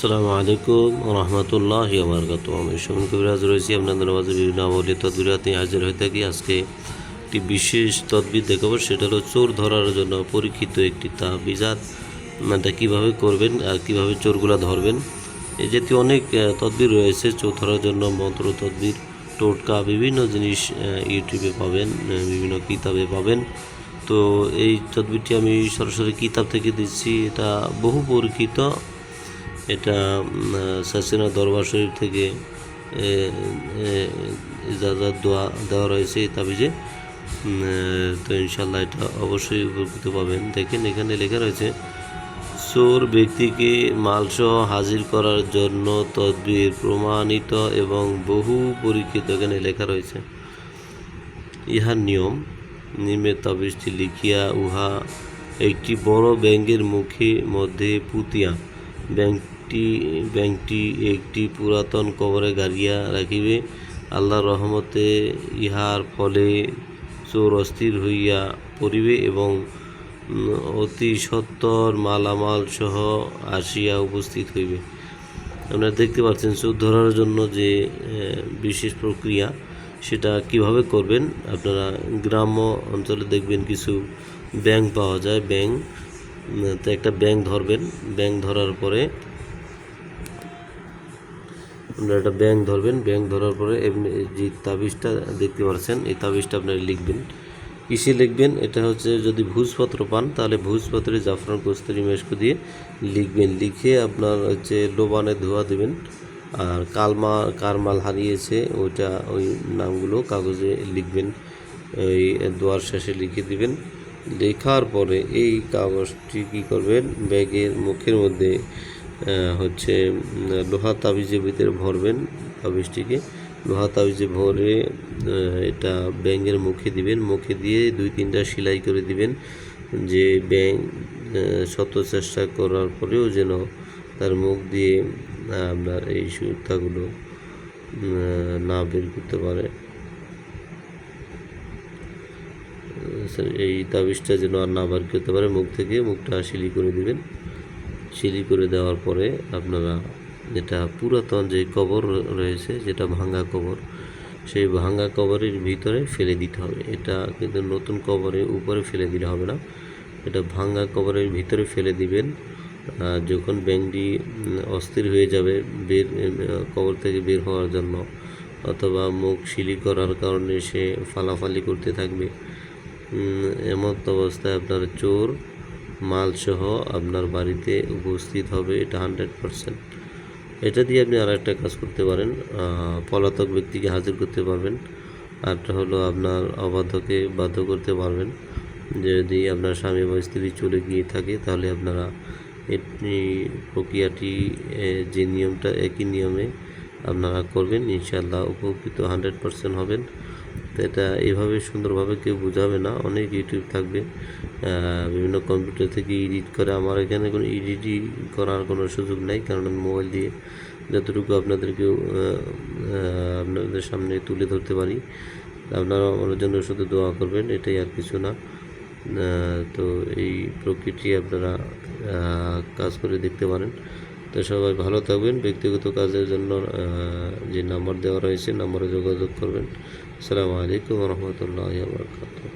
আসসালামু আলাইকুম রহমতুল্লাহ বরকাত আমি সুমন কবিরাজ রয়েছি আপনাদের মাঝে বিভিন্ন আমলি তদবিরাত নিয়ে হাজির হয়ে থাকি। আজকে একটি বিশেষ তদবির দেখাবো। সেটা হলো চোর ধরার জন্য পরীক্ষিত একটি তাবিজাত। এটা কীভাবে করবেন আর কীভাবে চোরগুলা ধরবেন? এই জাতীয় অনেক তদবির রয়েছে। চোর ধরার জন্য মন্ত্র তদবির, টোটকা, বিভিন্ন জিনিস ইউটিউবে পাবেন বিভিন্ন কিতাবে পাবেন। তো এই তদবিরটি আমি সরাসরি কিতাব থেকে দিচ্ছি। এটা বহু পরীক্ষিত এটা সাসিনা দরবার শরীফ থেকে ইজাজত দেওয়া দেওয়া রয়েছে এই তাবিজে। তো ইনশাল্লাহ এটা অবশ্যই উপকৃত পাবেন। দেখেন এখানে লেখা রয়েছে, চোর ব্যক্তিকে মালসহ হাজির করার জন্য তদবির প্রমাণিত এবং বহু পরীক্ষিত, এখানে লেখা রয়েছে। ইহার নিয়ম নিম্নের তাবিজটি লিখিয়া উহা একটি বড় ব্যাঙের মুখে মধ্যে পুতিয়া। ব্যাংকটি ব্যাংকটি একটি পুরাতন কবরে গাড়িয়া রাখিবে। আল্লাহর রহমতে ইহার ফলে চোর অস্থির হইয়া পড়িবে এবং অতি সত্তর মালামাল সহ আসিয়া উপস্থিত হইবে। আপনারা দেখতে পাচ্ছেন চোর ধরার জন্য যে বিশেষ প্রক্রিয়া, সেটা কীভাবে করবেন? আপনারা গ্রাম্য অঞ্চলে দেখবেন কিছু ব্যাংক পাওয়া যায়। ব্যাংক তো একটা ব্যাংক ধরবেন ব্যাংক ধরার পরে আপনারা একটা ব্যাংক ধরবেন ব্যাংক ধরার পরে এমনি যে তাবিজটা দেখতে পাচ্ছেন, এই তাবিজটা আপনারা লিখবেন। কিসে লিখবেন? এটা হচ্ছে যদি ভুজপত্র পান, তাহলে ভুজপত্রে জাফরান কস্তুরি মেশকো দিয়ে লিখবেন। লিখে আপনার হচ্ছে লোবানে ধোয়া দেবেন আর কালমা কার মাল হারিয়েছে, ওইটা ওই নামগুলো কাগজে লিখবেন, ওই দোয়ার শেষে লিখে দিবেন। লেখার পরে এই কাগজটি কী করবেন? ব্যাগের মুখের মধ্যে হচ্ছে লোহা তাবিজের ভিতরে ভরবেন তাবিজটিকে। লোহা তাবিজে ভরে এটা ব্যাঙের মুখে দিবেন। মুখে দিয়ে দুই তিনটা সেলাই করে দিবেন যে ব্যাঙ শত চেষ্টা করার পরেও যেন তার মুখ দিয়ে আপনার এই সুতাগুলো না বের করতে পারে। এই তাবিজটা যেন আর না বার করতে পারে, মুখ থেকে মুখটা শিলি করে দিবেন। শিলি করে দেওয়ার পরে আপনারা যেটা পুরাতন যে কবর রয়েছে, যেটা ভাঙ্গা কবর, সেই ভাঙ্গা কবরের ভিতরে ফেলে দিতে হবে। এটা কিন্তু নতুন কবরের উপরে ফেলে দিলে হবে না। এটা ভাঙ্গা কবরের ভিতরে ফেলে দিবেন। যখন ব্যাংকটি অস্থির হয়ে যাবে বের কবর থেকে বের হওয়ার জন্য, অথবা মুখ শিলি করার কারণে সে ফালাফালি করতে থাকবে এমন অবস্থায় আপনার চোর, মালসহ আপনার বাড়িতে উপস্থিত হবে এটা হান্ড্রেড পারসেন্ট। এটা দিয়ে আপনি আর একটা কাজ করতে পারেন পলাতক ব্যক্তিকে হাজির করতে পারবেন আরটা হলো আপনার অবাধ্যকে বাধ্য করতে পারবেন যদি আপনার স্বামী বা স্ত্রী চলে গিয়ে থাকে তাহলে আপনারা এই প্রক্রিয়াটি যে নিয়মটা, একই নিয়মে আপনারা করবেন, ইনশাআল্লাহ উপকৃত হান্ড্রেড পারসেন্ট হবেন। এটা এইভাবে সুন্দরভাবে কেউ বোঝাবে না। অনেক ইউটিউব থাকবে বিভিন্ন কম্পিউটার থেকে এডিট করে। আমার এখানে কোনো এডিটই করার কোনো সুযোগ নাই, কারণ আমি মোবাইল দিয়ে যতটুকু আপনাদেরকে আপনাদের সামনে তুলে ধরতে পারি, আপনারা আমার জন্য শুধু দোয়া করবেন, এটাই আর কিছু না। তো এই প্রকৃতি আপনারা কাজ করে দেখতে পারেন। তো সবাই ভালো থাকবেন। ব্যক্তিগত কাজের জন্য যে নাম্বার দেওয়া রয়েছে, নাম্বারে যোগাযোগ করবেন। আসসালামু আলাইকুম রহমতুল্লাহ বরকাত